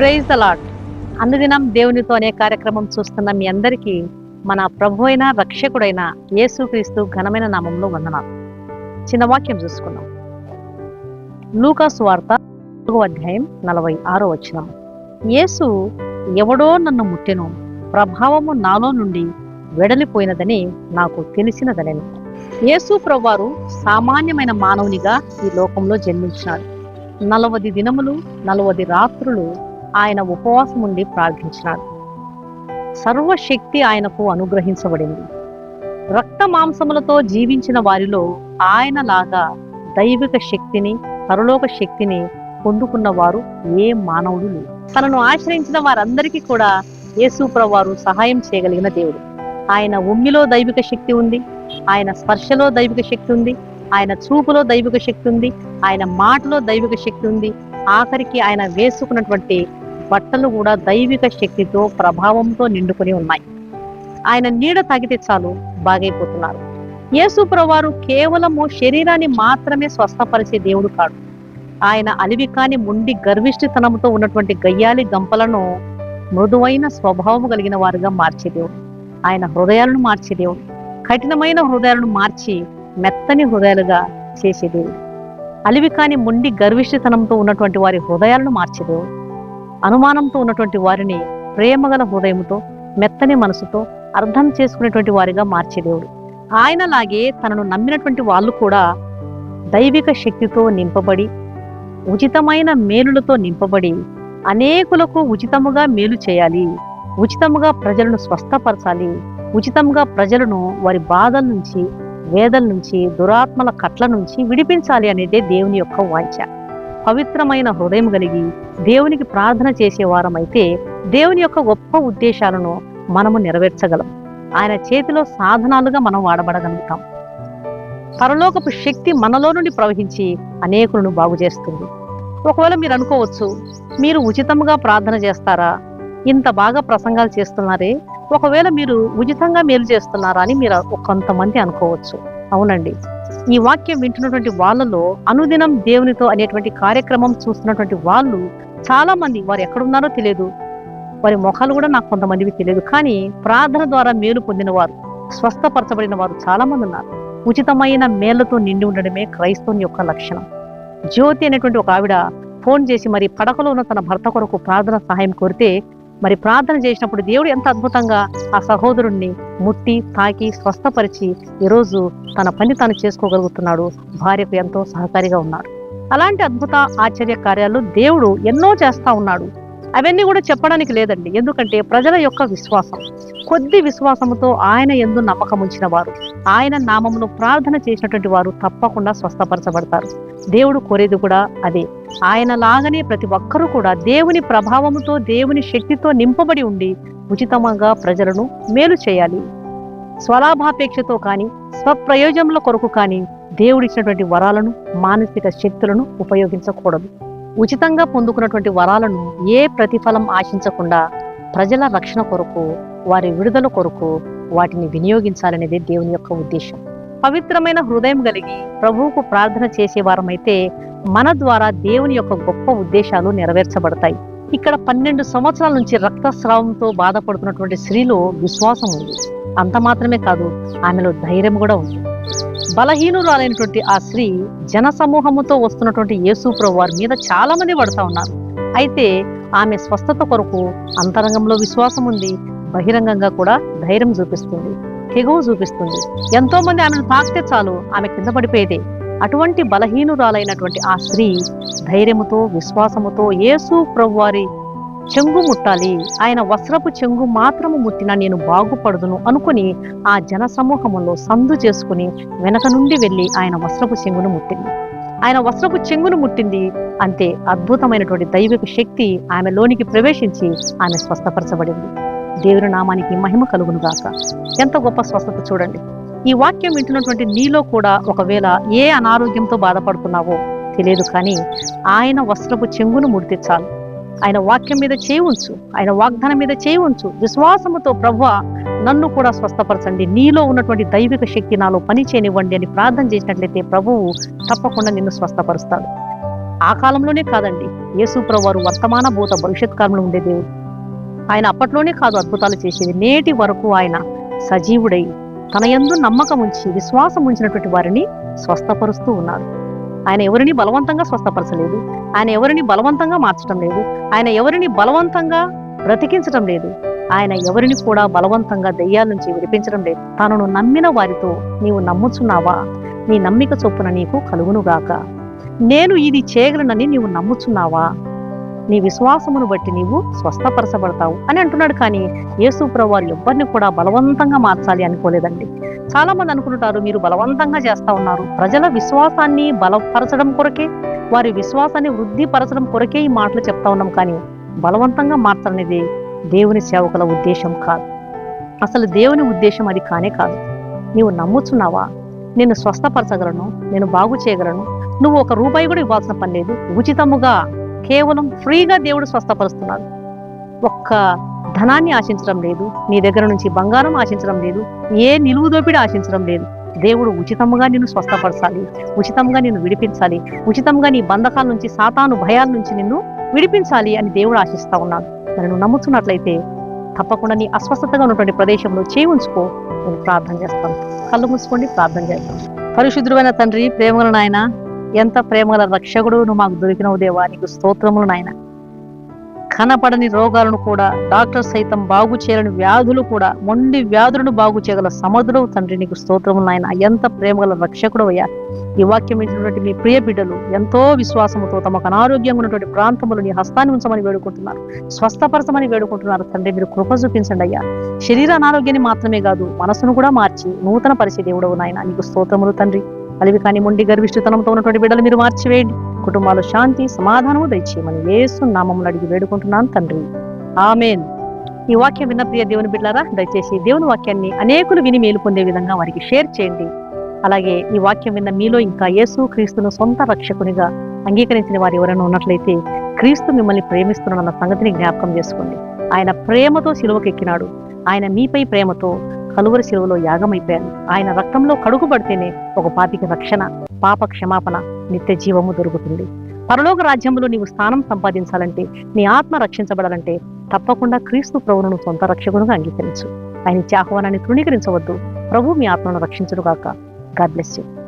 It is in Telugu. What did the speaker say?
ప్రైజ్ ద లాట్ అనుదినం దేవునితో అనే కార్యక్రమం చూస్తున్న మీ అందరికీ మన ప్రభు అయిన రక్షకుడైన యేసుక్రీస్తు ఘనమైన నామంలో వందనాలు. చిన్న వాక్యం చూసుకున్నాం లూకాస్ వార్త అధ్యాయం నలభై ఆరో వచ్చిన యేసు ఎవడో నన్ను ముట్టెను ప్రభావము నాలో నుండి వెడలిపోయినదని నాకు తెలిసినదనని. యేసు ప్రభువారు సామాన్యమైన మానవునిగా ఈ లోకంలో జన్మించినాడు నలవది దినములు నలవది రాత్రులు ఆయన ఉపవాసం ఉండి ప్రార్థించినాడు. సర్వశక్తి ఆయనకు అనుగ్రహించబడింది. రక్త మాంసములతో జీవించిన వారిలో ఆయనలాగా దైవిక శక్తిని పరలోక శక్తిని పొందుకున్న వారు ఏ మానవుడు లేరు తనను ఆశ్రయించిన వారందరికీ కూడా యేసు వారు సహాయం చేయగలిగిన దేవుడు. ఆయన ఉమ్మిలో దైవిక శక్తి ఉంది ఆయన స్పర్శలో దైవిక శక్తి ఉంది ఆయన చూపులో దైవిక శక్తి ఉంది ఆయన మాటలో దైవిక శక్తి ఉంది. ఆఖరికి ఆయన వేసుకున్నటువంటి బట్టలు కూడా దైవిక శక్తితో ప్రభావంతో నిండుకొని ఉన్నాయి. ఆయన నీడ తాగితే చాలు బాగైపోతున్నారు. యేసు ప్రవారు కేవలము శరీరాన్ని మాత్రమే స్వస్థపరిచే దేవుడు కాడు. ఆయన అలివి కాని ముండి గర్విష్ఠతనంతో ఉన్నటువంటి గయ్యాలి గంపలను మృదువైన స్వభావం కలిగిన వారుగా మార్చే దేవుడు. ఆయన హృదయాలను మార్చే దేవుడు. కఠినమైన హృదయాలను మార్చి మెత్తని హృదయాలుగా చేసే దేవుడు. అలివి కాని ముండి గర్విష్ఠతనంతో ఉన్నటువంటి వారి హృదయాలను మార్చే దేవుడు. అనుమానంతో ఉన్నటువంటి వారిని ప్రేమగల హృదయంతో మెత్తని మనసుతో అర్థం చేసుకునేటువంటి వారిగా మార్చే దేవుడు. ఆయనలాగే తనను నమ్మినటువంటి వాళ్ళు కూడా దైవిక శక్తితో నింపబడి ఉచితమైన మేలులతో నింపబడి అనేకులకు ఉచితముగా మేలు చేయాలి. ఉచితముగా ప్రజలను స్వస్థపరచాలి. ఉచితంగా ప్రజలను వారి బాధల నుంచి వేదల నుంచి దురాత్మల కట్ల నుంచి విడిపించాలి అనేదే దేవుని యొక్క వాంఛ. పవిత్రమైన హృదయం కలిగి దేవునికి ప్రార్థన చేసేవారమైతే దేవుని యొక్క గొప్ప ఉద్దేశాలను మనము నెరవేర్చగలం. ఆయన చేతిలో సాధనాలుగా మనం వాడబడగలుగుతాం. పరలోకపు శక్తి మనలో నుండి ప్రవహించి అనేకులను బాగు చేస్తుంది. ఒకవేళ మీరు అనుకోవచ్చు మీరు ఉచితంగా ప్రార్థన చేస్తారా? ఇంత బాగా ప్రసంగాలు చేస్తున్నారే? ఒకవేళ మీరు ఉచితంగా మేలు చేస్తున్నారా అని మీరు కొంతమంది అనుకోవచ్చు. అవునండి. ఈ వాక్యం వింటున్నటువంటి వాళ్ళలో అనుదినం దేవునితో అనేటువంటి కార్యక్రమం చూస్తున్నటువంటి వాళ్ళు చాలా మంది వారు ఎక్కడున్నారో తెలియదు. వారి ముఖాలు కూడా నాకు కొంతమందికి తెలియదు. కానీ ప్రార్థన ద్వారా మేలు పొందిన వారు స్వస్థపరచబడిన వారు చాలా మంది ఉన్నారు. ఉచితమైన మేళ్ళతో నిండి ఉండడమే క్రైస్తవుని యొక్క లక్షణం. జ్యోతి అనేటువంటి ఒక ఆవిడ ఫోన్ చేసి మరి పడకలో ఉన్న తన భర్త కొరకు ప్రార్థన సహాయం కోరితే మరి ప్రార్థన చేసినప్పుడు దేవుడు ఎంత అద్భుతంగా ఆ సహోదరుణ్ణి ముట్టి తాకి స్వస్థపరిచి ఈరోజు తన పని తాను చేసుకోగలుగుతున్నాడు. భార్యకు ఎంతో సహకారిగా ఉన్నాడు. అలాంటి అద్భుత ఆశ్చర్య కార్యాలు దేవుడు ఎన్నో చేస్తా ఉన్నాడు. అవన్నీ కూడా చెప్పడానికి లేదండి. ఎందుకంటే ప్రజల యొక్క విశ్వాసం కొద్ది విశ్వాసముతో ఆయన ఎందు నమ్మకం ఉంచిన వారు ఆయన నామమును ప్రార్థన చేసినటువంటి వారు తప్పకుండా స్వస్థపరచబడతారు. దేవుడు కోరేది కూడా అదే. ఆయన లాగానే ప్రతి ఒక్కరూ కూడా దేవుని ప్రభావముతో దేవుని శక్తితో నింపబడి ఉండి ఉచితంగా ప్రజలను మేలు చేయాలి. స్వలాభాపేక్షతో కానీ స్వప్రయోజనముల కొరకు కానీ దేవుడిచ్చినటువంటి వరాలను మానసిక శక్తులను ఉపయోగించకూడదు. ఉచితంగా పొందుకున్నటువంటి వరాలను ఏ ప్రతిఫలం ఆశించకుండా ప్రజల రక్షణ కొరకు వారి విడుదల కొరకు వాటిని వినియోగించాలనేది దేవుని యొక్క ఉద్దేశం. పవిత్రమైన హృదయం కలిగి ప్రభువుకు ప్రార్థన చేసేవారమైతే మన ద్వారా దేవుని యొక్క గొప్ప ఉద్దేశాలు నెరవేర్చబడతాయి. ఇక్కడ పన్నెండు సంవత్సరాల నుంచి రక్తస్రావంతో బాధపడుతున్నటువంటి స్త్రీలో విశ్వాసం ఉంది. అంత మాత్రమే కాదు ఆమెలో ధైర్యం కూడా ఉంది. బలహీనురాలైనటువంటి ఆ స్త్రీ జన సమూహముతో వస్తున్నటువంటి యేసుప్రభు వారి మీద చాలా మంది పడతా ఉన్నారు. అయితే ఆమె స్వస్థత కొరకు అంతరంగంలో విశ్వాసం ఉంది బహిరంగంగా కూడా ధైర్యం చూపిస్తుంది. తెగువ చూపిస్తుంది. ఎంతో మంది ఆమెను తాకితే చాలు ఆమె కింద పడిపోయేదే. అటువంటి బలహీనురాలైనటువంటి ఆ స్త్రీ ధైర్యముతో విశ్వాసముతో యేసు ప్రభువారి చెంగు ముట్టాలి. ఆయన వస్త్రపు చెంగు మాత్రము ముట్టినా నేను బాగుపడుదును అనుకుని ఆ జన సమూహంలో సందు చేసుకుని వెనక నుండి వెళ్ళి ఆయన వస్త్రపు చెంగును ముట్టింది. ఆయన వస్త్రపు చెంగును ముట్టింది అంతే అద్భుతమైనటువంటి దైవిక శక్తి ఆమెలోనికి ప్రవేశించి ఆమె స్వస్థపరచబడింది. దేవుని నామానికి మహిమ కలుగును గాక ఎంత గొప్ప స్వస్థత చూడండి. ఈ వాక్యం వింటున్నటువంటి నీలో కూడా ఒకవేళ ఏ అనారోగ్యంతో బాధపడుతున్నావో తెలియదు కానీ ఆయన వస్త్రపు చెంగును ముడితే చాలు. ఆయన వాక్యం మీద చేయి ఉంచు. ఆయన వాగ్దానం మీద చేయి ఉంచు. విశ్వాసముతో ప్రభు నన్ను కూడా స్వస్థపరచండి. నీలో ఉన్నటువంటి దైవిక శక్తి నాలో పని చేయనివ్వండి అని ప్రార్థన చేసినట్లయితే ప్రభువు తప్పకుండా నిన్ను స్వస్థపరుస్తాడు. ఆ కాలంలోనే కాదండి. యేసుప్రభు వారు వర్తమాన భూత భవిష్యత్ కాలంలో ఉండే దేవుడు. ఆయన అప్పట్లోనే కాదు అద్భుతాలు చేసేది. నేటి వరకు ఆయన సజీవుడై తన యందు నమ్మకం ఉంచి విశ్వాసం ఉంచినటువంటి వారిని స్వస్థపరుస్తూ ఉన్నాడు. ఆయన ఎవరిని బలవంతంగా స్వస్థపరచలేదు. ఆయన ఎవరిని బలవంతంగా మార్చడం లేదు. ఆయన ఎవరిని బలవంతంగా బ్రతికించడం లేదు. ఆయన ఎవరిని కూడా బలవంతంగా దెయ్యాల నుంచి విడిపించడం లేదు. తనను నమ్మిన వారితో నీవు నమ్ముచున్నావా? నీ నమ్మిక చొప్పున నీకు కలుగునుగాక నేను ఇది చేయగలనని నీవు నమ్ముచున్నావా? నీ విశ్వాసమును బట్టి నీవు స్వస్థపరచబడతావు అని అంటున్నాడు. కానీ యేసు వారు ఎవ్వరిని కూడా బలవంతంగా మార్చాలి అనుకోలేదండి. చాలా మంది అనుకుంటారు మీరు బలవంతంగా చేస్తా ఉన్నారు. ప్రజల విశ్వాసాన్ని బలపరచడం కొరకే వారి విశ్వాసాన్ని వృద్ధిపరచడం కొరకే ఈ మాటలు చెప్తా ఉన్నాం. కానీ బలవంతంగా మార్చనేది దేవుని సేవకుల ఉద్దేశం కాదు. అసలు దేవుని ఉద్దేశం అది కానే కాదు. నీవు నమ్ముచున్నావా? నేను స్వస్థపరచగలను నేను బాగు చేయగలను. నువ్వు ఒక రూపాయి కూడా ఇవ్వాల్సిన పని లేదు. ఉచితముగా కేవలం ఫ్రీగా దేవుడు స్వస్థపరుస్తున్నాడు. ఒక్క ధనాన్ని ఆశించడం లేదు నీ దగ్గర నుంచి బంగారం ఆశించడం లేదు ఏ నిలువు దోపిడి ఆశించడం లేదు. దేవుడు ఉచితంగా నిన్ను స్వస్థపరచాలి ఉచితంగా నిన్ను విడిపించాలి ఉచితంగా నీ బంధకాల నుంచి సాతాను భయాల నుంచి నిన్ను విడిపించాలి అని దేవుడు ఆశిస్తా ఉన్నాడు. మరి నువ్వు నమ్ముతున్నట్లయితే తప్పకుండా నీ అస్వస్థతగా ఉన్నటువంటి ప్రదేశంలో చేయి ఉంచుకో నేను ప్రార్థన చేస్తాను కళ్ళు మూసుకోండి ప్రార్థన చేస్తాను పరిశుద్ధుడైన తండ్రి ప్రేమగల నాయన ఎంత ప్రేమగల రక్షకుడు నువ్వు మాకు దొరికినవు దేవా నీకు స్తోత్రములు నాయన. కనపడని రోగాలను కూడా డాక్టర్ సైతం బాగు చేయలేని వ్యాధులు కూడా మొండి వ్యాధులను బాగు చేయగల సమర్థుడు తండ్రి నీకు స్తోత్రములు నాయన. ఎంత ప్రేమగల రక్షకుడు అయ్యా ఈ వాక్యం ఇచ్చినటువంటి మీ ప్రియ బిడ్డలు ఎంతో విశ్వాసముతో తమకు అనారోగ్యంగా ఉన్నటువంటి ప్రాంతములు నీ హస్తాన్ని ఉంచమని వేడుకుంటున్నారు స్వస్థపరచమని వేడుకుంటున్నారు. తండ్రి మీరు కృప చూపించండి అయ్యా. శరీర అనారోగ్యాన్ని మాత్రమే కాదు మనసును కూడా మార్చి నూతన పరిచయ దేవుడవు నాయన. నీకు స్తోత్రములు తండ్రి. అలివి కాని మొండి గర్విష్ఠతనంతో ఉన్నటువంటి బిడ్డలు మీరు మార్చివేయండి. కుటుంబాలు శాంతి సమాధానము దయచేయమని యేసు నామములు అడిగి వేడుకుంటున్నాను తండ్రి. ఆమెన్. ఈ వాక్యం విన్న ప్రియ దేవుని బిడ్డారా దయచేసి దేవుని వాక్యాన్ని అనేకులు విని మేలు పొందే విధంగా వారికి షేర్ చేయండి. అలాగే ఈ వాక్యం విన్న మీలో ఇంకా యేసు క్రీస్తును సొంత రక్షకునిగా అంగీకరించిన వారు ఎవరైనా ఉన్నట్లయితే క్రీస్తు మిమ్మల్ని ప్రేమిస్తున్నాడన్న సంగతిని జ్ఞాపకం చేసుకోండి. ఆయన ప్రేమతో సిలువకెక్కినాడు. ఆయన మీపై ప్రేమతో కలువరి శిలువలో యాగమైపోయారు ఆయన రక్తంలో కడుగుబడితేనే ఒక పాపికి రక్షణ పాప క్షమాపణ నిత్య జీవము దొరుకుతుంది. పరలోక రాజ్యంలో నీవు స్థానం సంపాదించాలంటే నీ ఆత్మ రక్షించబడాలంటే తప్పకుండా క్రీస్తు ప్రభువును సొంత రక్షకునుగా అంగీకరించు. ఆయన ఇచ్చే ఆహ్వానాన్ని తృణీకరించవద్దు. ప్రభు మీ ఆత్మను రక్షించుడుగాక గాడ్ బ్లెస్ యూ.